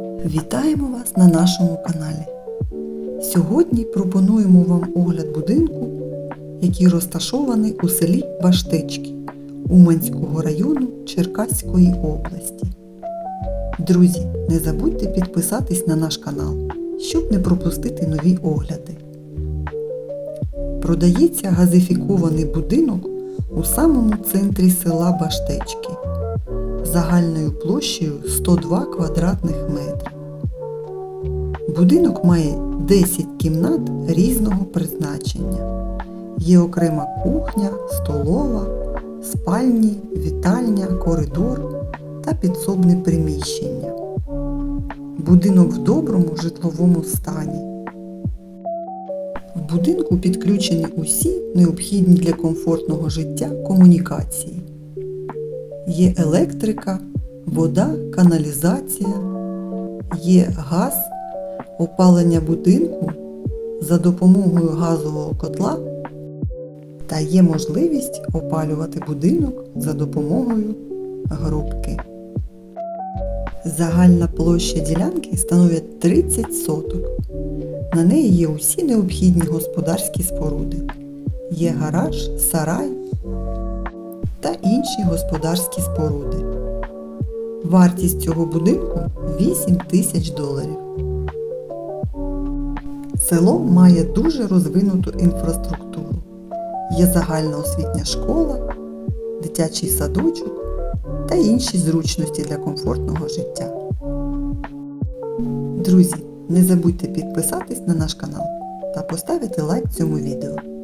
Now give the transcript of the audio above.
Вітаємо вас на нашому каналі. Сьогодні пропонуємо вам огляд будинку, який розташований у селі Баштички Уманського району Черкаської області. Друзі, не забудьте підписатись на наш канал, щоб не пропустити нові огляди. Продається газифікований будинок у самому центрі села Баштечки загальною площею 102 квадратних метри. Будинок має 10 кімнат різного призначення. Є окрема кухня, столова, спальні, вітальня, коридор та підсобне приміщення. Будинок в доброму житловому стані. В будинку підключені усі необхідні для комфортного життя комунікації. Є електрика, вода, каналізація, є газ, опалення будинку за допомогою газового котла та є можливість опалювати будинок за допомогою грубки. Загальна площа ділянки становить 30 соток. На неї є усі необхідні господарські споруди. Є гараж, сарай та інші господарські споруди. Вартість цього будинку 8 тисяч доларів. Село має дуже розвинуту інфраструктуру. Є загальна освітня школа, дитячий садочок та інші зручності для комфортного життя. Друзі, не забудьте підписатись на наш канал та поставити лайк цьому відео.